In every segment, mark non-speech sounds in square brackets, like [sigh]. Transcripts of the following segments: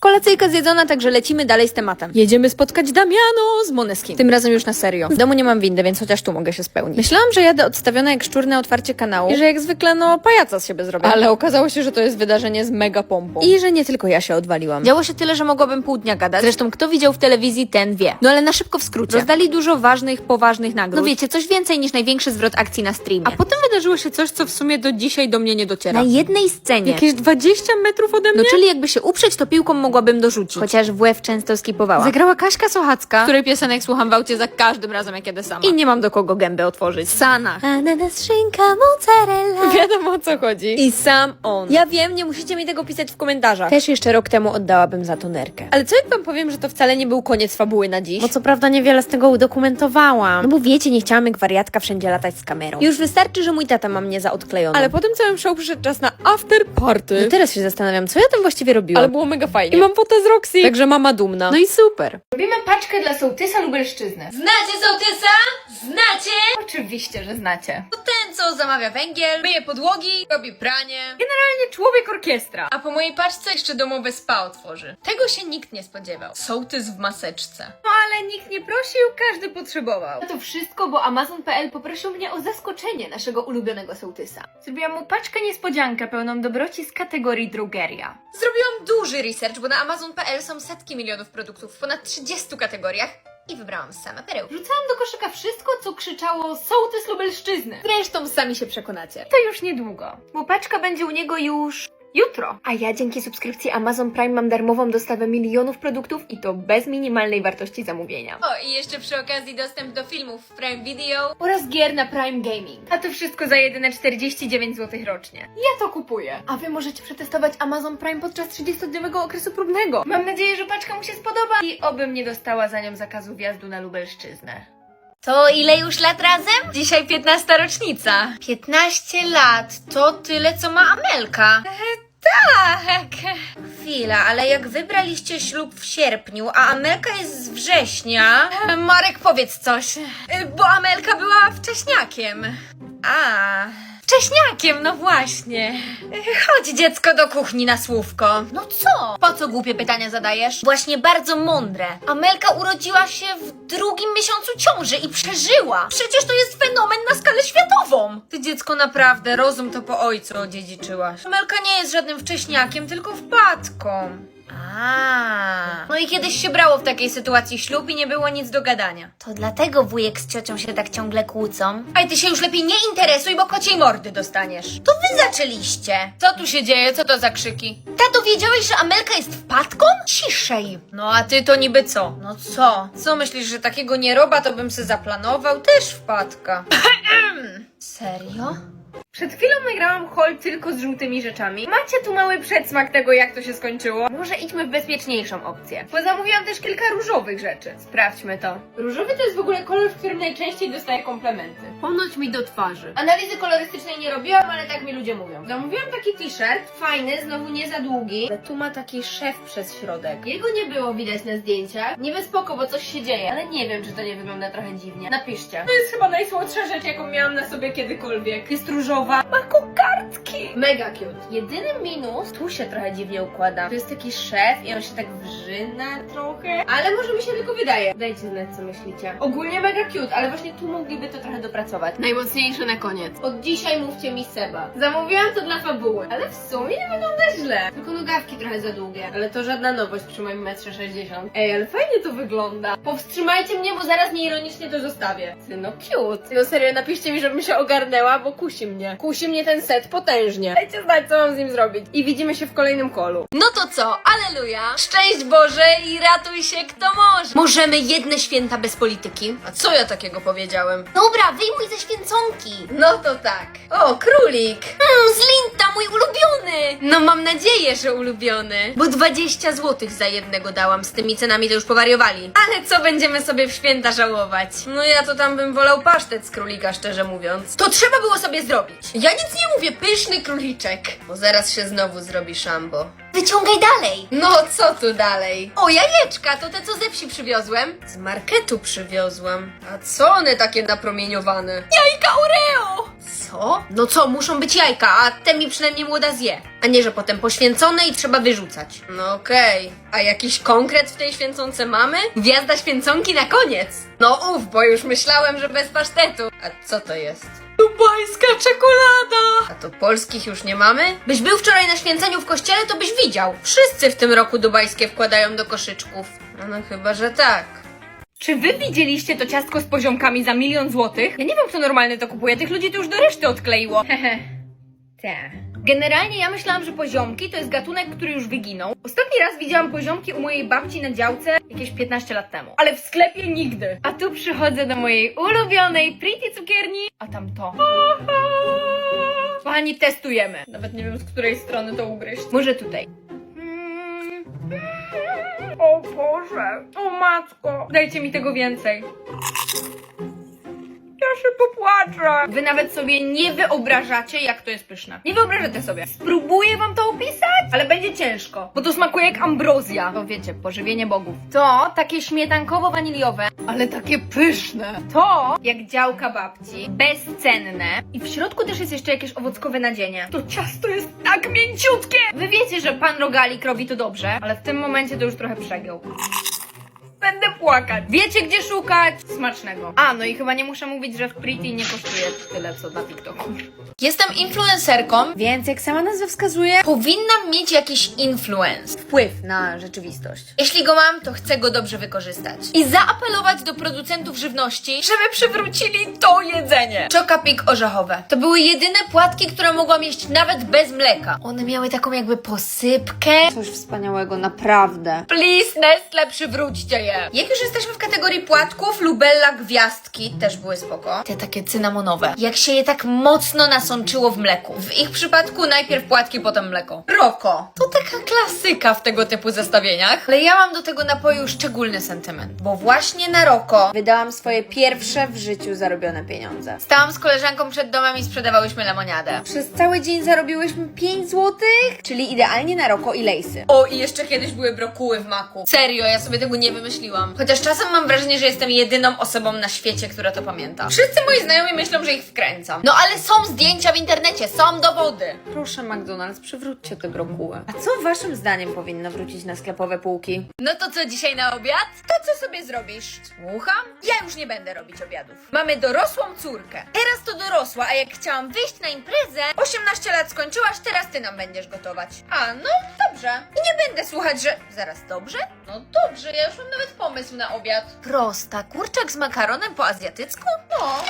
Kolacyjka zjedzona, także lecimy dalej z tematem. Jedziemy spotkać Damiano z Moneskin. Tym razem już na serio. W domu nie mam windy, więc chociaż tu mogę się spełnić. Myślałam, że jadę odstawiona jak szczur na otwarcie kanału i że jak zwykle, no, pajaca z siebie zrobię. Ale okazało się, że to jest wydarzenie z mega pompą. I że nie tylko ja się odwaliłam. Działo się tyle, że mogłabym pół dnia gadać. Zresztą kto widział w telewizji, ten wie. No ale na szybko w skrócie. Rozdali dużo ważnych, poważnych nagród. No wiecie, coś więcej niż największy zwrot akcji na streamie. A potem wydarzyło się coś, co w sumie do dzisiaj do mnie nie dociera. Na jednej scenie. Jakieś 20 metrów ode mnie? No czyli jakby się uprzeć, to piłką mogłabym dorzucić. Chociaż WF często skipowała. Zagrała Kaśka Sochacka, której piosenek słucham w aucie za każdym razem, jak jedę sama. I nie mam do kogo gębę otworzyć. Sanach. Ananas, szynka, mozzarella. [laughs] Wiadomo o co chodzi. I sam on. Ja wiem, nie musicie mi tego pisać w komentarzach. Też jeszcze rok temu oddałabym za to nerkę. Ale co jak wam powiem, że to wcale nie był koniec fabuły na dziś? Bo co prawda niewiele z tego udokumentowałam. No bo wiecie, nie chciałam jak wariatka wszędzie latać z kamerą. Już wystarczy, że mój tata ma mnie za odklejoną. Ale po tym całym show przyszedł czas na after party. No teraz się zastanawiam, co ja tam właściwie robiłam. Ale było mega fajnie. Mam fotę z Roxy. Także mama dumna. No i super. Robimy paczkę dla sołtysa Lubelszczyzny. Znacie sołtysa? Znacie? Oczywiście, że znacie. To ten, co zamawia węgiel, myje podłogi, robi pranie. Generalnie człowiek orkiestra. A po mojej paczce jeszcze domowe spa otworzy. Tego się nikt nie spodziewał. Sołtys w maseczce. No ale nikt nie prosił, każdy potrzebował. To wszystko, bo Amazon.pl poprosił mnie o zaskoczenie naszego ulubionego sołtysa. Zrobiłam mu paczkę niespodziankę pełną dobroci z kategorii drogeria. Zrobiłam duży research, bo na Amazon.pl są setki milionów produktów w ponad 30 kategoriach i wybrałam same perełki. Wrzucałam do koszyka wszystko, co krzyczało sołtys Lubelszczyzny. Zresztą sami się przekonacie. To już niedługo, bo paczka będzie u niego już jutro. A ja dzięki subskrypcji Amazon Prime mam darmową dostawę milionów produktów i to bez minimalnej wartości zamówienia. O, i jeszcze przy okazji dostęp do filmów w Prime Video. Oraz gier na Prime Gaming. A to wszystko za jedyne 49 zł rocznie. Ja to kupuję. A wy możecie przetestować Amazon Prime podczas 30-dniowego okresu próbnego. Mam nadzieję, że paczka mu się spodoba i obym nie dostała za nią zakazu wjazdu na Lubelszczyznę. To ile już lat razem? Dzisiaj 15 rocznica. 15 lat to tyle, co ma Amelka. Tak. Chwila, ale jak wybraliście ślub w sierpniu, a Amelka jest z września. Marek, powiedz coś. Bo Amelka była wcześniakiem. A. Wcześniakiem, no właśnie. Chodź dziecko do kuchni na słówko. No co? Po co głupie pytania zadajesz? Właśnie bardzo mądre. Amelka urodziła się w drugim miesiącu ciąży i przeżyła. Przecież to jest fenomen na skalę światową. Ty dziecko naprawdę, rozum to po ojcu odziedziczyłaś. Amelka nie jest żadnym wcześniakiem, tylko wpadką. A, no i kiedyś się brało w takiej sytuacji ślub i nie było nic do gadania. To dlatego wujek z ciocią się tak ciągle kłócą. Aj, ty się już lepiej nie interesuj, bo kociej mordy dostaniesz. To wy zaczęliście. Co tu się dzieje? Co to za krzyki? Tato, wiedziałeś, że Amelka jest wpadką? Ciszej. No a ty to niby co? No co? Co myślisz, że takiego nieroba to bym se zaplanował? Też wpadka. Serio? Przed chwilą nagrałam haul tylko z żółtymi rzeczami. Macie tu mały przedsmak tego, jak to się skończyło. Może idźmy w bezpieczniejszą opcję. Bo zamówiłam też kilka różowych rzeczy. Sprawdźmy to. Różowy to jest w ogóle kolor, w którym najczęściej dostaję komplementy. Ponoć mi do twarzy. Analizy kolorystycznej nie robiłam, ale tak mi ludzie mówią. Zamówiłam taki t-shirt, fajny, znowu nie za długi. Ale tu ma taki szef przez środek. Jego nie było widać na zdjęciach. Niby spoko, bo coś się dzieje, ale nie wiem, czy to nie wygląda trochę dziwnie. Napiszcie. To jest chyba najsłodsza rzecz, jaką miałam na sobie kiedykolwiek. Jest różowa, ma kokardki. Mega cute. Jedyny minus, tu się trochę dziwnie układa. Tu jest taki szef i on się tak wrzyna trochę. Ale może mi się tylko wydaje. Dajcie znać, co myślicie. Ogólnie mega cute, ale właśnie tu mogliby to trochę dopracować. Najmocniejsze na koniec. Od dzisiaj mówcie mi Seba. Zamówiłam to dla fabuły, ale w sumie nie wygląda źle. Tylko nogawki trochę za długie. Ale to żadna nowość przy moim metrze 60. Ej, ale fajnie to wygląda. Powstrzymajcie mnie, bo zaraz nieironicznie to zostawię. Ty, no cute. No serio, napiszcie mi, żebym się ogarnęła, bo kusi mnie. Kusi mnie ten set potężnie. Dajcie znać, co mam z nim zrobić. I widzimy się w kolejnym kolu. No to co? Aleluja! Szczęść Boże i ratuj się kto może! Możemy jedne święta bez polityki. A co ja takiego powiedziałem? Dobra, wyjmuj ze święconki! No to tak. O, królik! Hmm, z Linta, mój ulubiony! No mam nadzieję, że ulubiony. Bo 20 zł za jednego dałam, z tymi cenami to już powariowali. Ale co będziemy sobie w święta żałować? No ja to tam bym wolał pasztet z królika, szczerze mówiąc. To trzeba było sobie zrobić! zrobić. Ja nic nie mówię, pyszny króliczek. Bo zaraz się znowu zrobi szambo. Wyciągaj dalej. No, co tu dalej? O, jajeczka, to te, co ze wsi przywiozłem. Z marketu przywiozłam. A co one takie napromieniowane? Jajka Oreo! Co? No co, muszą być jajka, a te mi przynajmniej młoda zje. A nie, że potem poświęcone i trzeba wyrzucać. No okej. A jakiś konkret w tej święconce mamy? Gwiazda święconki na koniec. No uf, bo już myślałem, że bez pasztetu. A co to jest? Dubajska czekolada! A to polskich już nie mamy? Byś był wczoraj na święceniu w kościele, to byś widział. Wszyscy w tym roku dubajskie wkładają do koszyczków. No, no chyba, że tak. Czy wy widzieliście to ciastko z poziomkami za milion złotych? Ja nie wiem, kto normalny to kupuje. Tych ludzi to już do reszty odkleiło. [laughs] Te. Generalnie ja myślałam, że poziomki to jest gatunek, który już wyginął. Ostatni raz widziałam poziomki u mojej babci na działce jakieś 15 lat temu. Ale w sklepie nigdy. A tu przychodzę do mojej ulubionej Pretty cukierni, a tam to. Kochani, testujemy. Nawet nie wiem, z której strony to ugryźć. Może tutaj. Mm. O Boże, o matko. Dajcie mi tego więcej. Ja się popłaczę. Wy nawet sobie nie wyobrażacie, jak to jest pyszne. Nie wyobrażacie sobie. Spróbuję wam to opisać, ale będzie ciężko, bo to smakuje jak ambrozja. To wiecie, pożywienie bogów. To takie śmietankowo-waniliowe, ale takie pyszne. To jak działka babci, bezcenne. I w środku też jest jeszcze jakieś owockowe nadzienie. To ciasto jest tak mięciutkie. Wy wiecie, że pan Rogalik robi to dobrze, ale w tym momencie to już trochę przegiął. Będę płakać. Wiecie, gdzie szukać? Smacznego. A, no i chyba nie muszę mówić, że w Pretty nie kosztuje tyle, co na TikToku. Jestem influencerką, więc jak sama nazwa wskazuje, powinnam mieć jakiś influence. Wpływ na rzeczywistość. Jeśli go mam, to chcę go dobrze wykorzystać. I zaapelować do producentów żywności, żeby przywrócili to jedzenie. Czokapik orzechowe. To były jedyne płatki, które mogłam jeść nawet bez mleka. One miały taką jakby posypkę. Coś wspaniałego, naprawdę. Please, Nestle, przywróćcie je. Jak już jesteśmy w kategorii płatków, Lubella Gwiazdki też były spoko. Te takie cynamonowe. Jak się je tak mocno nasączyło w mleku. W ich przypadku najpierw płatki, potem mleko. Roko. To taka klasyka w tego typu zestawieniach. Ale ja mam do tego napoju szczególny sentyment. Bo właśnie na Roko Wydałam swoje pierwsze w życiu zarobione pieniądze. stałam z koleżanką przed domem i sprzedawałyśmy lemoniadę. Przez cały dzień zarobiłyśmy 5 złotych, czyli idealnie na roko i lejsy. O, i jeszcze kiedyś były brokuły w maku. Serio, ja sobie tego nie wymyśliłam. Chociaż czasem mam wrażenie, że jestem jedyną osobą na świecie, która to pamięta. Wszyscy moi znajomi myślą, że ich wkręcam. No ale są zdjęcia w internecie, są dowody. Proszę McDonald's, przywróćcie te brokuły. A co waszym zdaniem powinno wrócić na sklepowe półki? No to co dzisiaj na obiad? To co sobie zrobisz? Słucham? Ja już nie będę robić obiadów. Mamy dorosłą córkę. Teraz to dorosła, a jak chciałam wyjść na imprezę, 18 lat skończyłaś, teraz ty nam będziesz gotować. A, no dobrze. I nie będę słuchać, że... Zaraz, dobrze? No dobrze, ja już mam nawet pomysł na obiad. Prosta, kurczak z makaronem po azjatycku? No.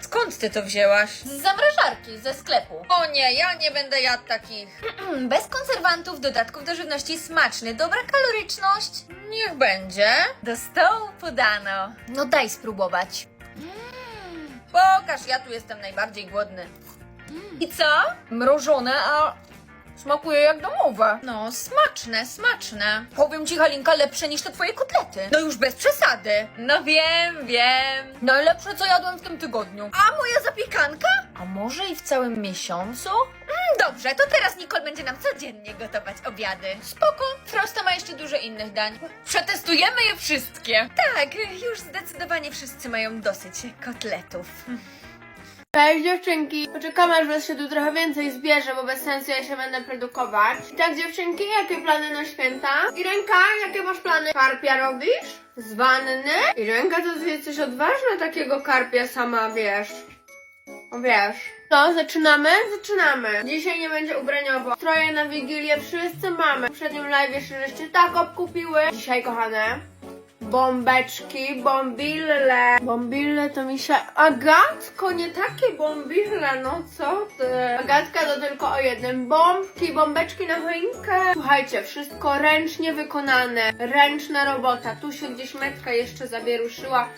Skąd ty to wzięłaś? Z zamrażarki, ze sklepu. O nie, ja nie będę jadł takich. [clears throat] Bez konserwantów, dodatków do żywności smaczny, dobra kaloryczność. Niech będzie. Do stołu podano. No daj spróbować. Mm. Pokaż, ja tu jestem najbardziej głodny. I co? Mrożone, a smakuje jak domowe. No, smaczne, smaczne. Powiem ci, Halinka, lepsze niż te twoje kotlety. No już bez przesady. No wiem, wiem. Najlepsze, co jadłem w tym tygodniu. A moja zapiekanka? A może i w całym miesiącu? Mm, dobrze, to teraz Nicole będzie nam codziennie gotować obiady. Spoko. Frosta ma jeszcze dużo innych dań. Przetestujemy je wszystkie. Tak, już zdecydowanie wszyscy mają dosyć kotletów. Cześć dziewczynki! Poczekamy aż was się tu trochę więcej zbierze, bo bez sensu ja się będę produkować. I tak dziewczynki, jakie plany na święta? Irenka, jakie masz plany? Karpia robisz? Z wanny? Irenka, to ty jesteś odważna takiego karpia sama, wiesz. O wiesz. To, zaczynamy? Zaczynamy. Dzisiaj nie będzie ubraniowo. Stroje na Wigilię wszyscy mamy. W poprzednim live jeszcze żeście tak obkupiły. Dzisiaj, kochane, Bombeczki, bombille. Bombille to mi się... Agatko, nie takie bombille, no co ty? Agatka to tylko o jednym. Bombki, bombeczki na choinkę. Słuchajcie, wszystko ręcznie wykonane. Ręczna robota. Tu się gdzieś metka jeszcze zawieruszyła.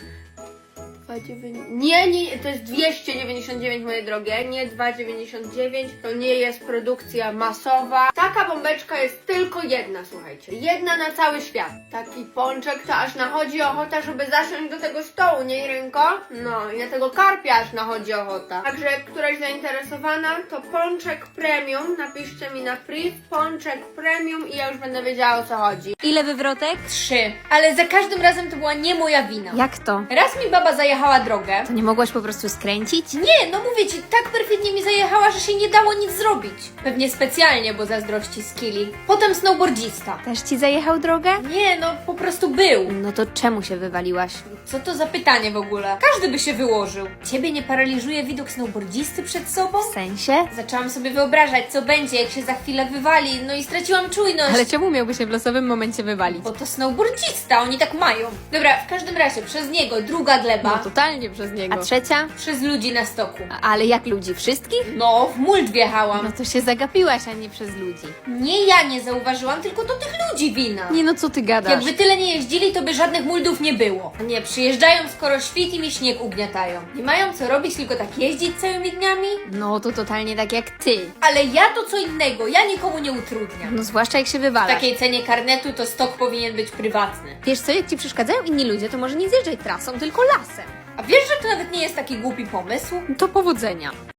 2,9. Nie, nie, to jest 299 moje drogie, nie 2,99. To nie jest produkcja masowa. Taka bombeczka jest tylko jedna, słuchajcie. Jedna na cały świat. Taki pączek to aż nachodzi ochota, żeby zasiąść do tego stołu, nie Rynko? No, i na tego karpia aż nachodzi ochota. Także jak któraś zainteresowana, to pączek premium. Napiszcie mi na priv pączek premium i ja już będę wiedziała o co chodzi. Ile wywrotek? Trzy. Ale za każdym razem to była nie moja wina. Jak to? Raz mi baba zajechała drogę. To nie mogłaś po prostu skręcić? Nie, no mówię ci, tak perfidnie mi zajechała, że się nie dało nic zrobić. Pewnie specjalnie, bo zazdrości skilli. Potem snowboardzista. Też ci zajechał drogę? Nie, no po prostu był. No to czemu się wywaliłaś? Co to za pytanie w ogóle? Każdy by się wyłożył. Ciebie nie paraliżuje widok snowboardzisty przed sobą? W sensie? Zaczęłam sobie wyobrażać, co będzie, jak się za chwilę wywali, no i straciłam czujność. czemu miałby się w losowym momencie wywalić? Bo to snowboardzista, oni tak mają. Dobra, w każdym razie, przez niego druga gleba, totalnie przez niego. A trzecia? przez ludzi na stoku. Ale jak ludzi? Wszystkich? No, w mult wjechałam. No to się zagapiłaś, a nie przez ludzi. Nie ja nie zauważyłam, tylko to tych ludzi wina. Nie no, co ty gadasz? Jakby tyle nie jeździli, to by żadnych muldów nie było. Nie, przyjeżdżają skoro świt i mi śnieg ugniatają. Nie mają co robić, tylko tak jeździć całymi dniami? No to totalnie tak jak ty. Ale ja to co innego, ja nikomu nie utrudniam. No zwłaszcza jak się W wywalasz. takiej cenie karnetu to stok powinien być prywatny. Wiesz co, jak ci przeszkadzają inni ludzie, to może nie zjeżdżaj trasą, tylko lasem. A wiesz, że to nawet nie jest taki głupi pomysł? To powodzenia.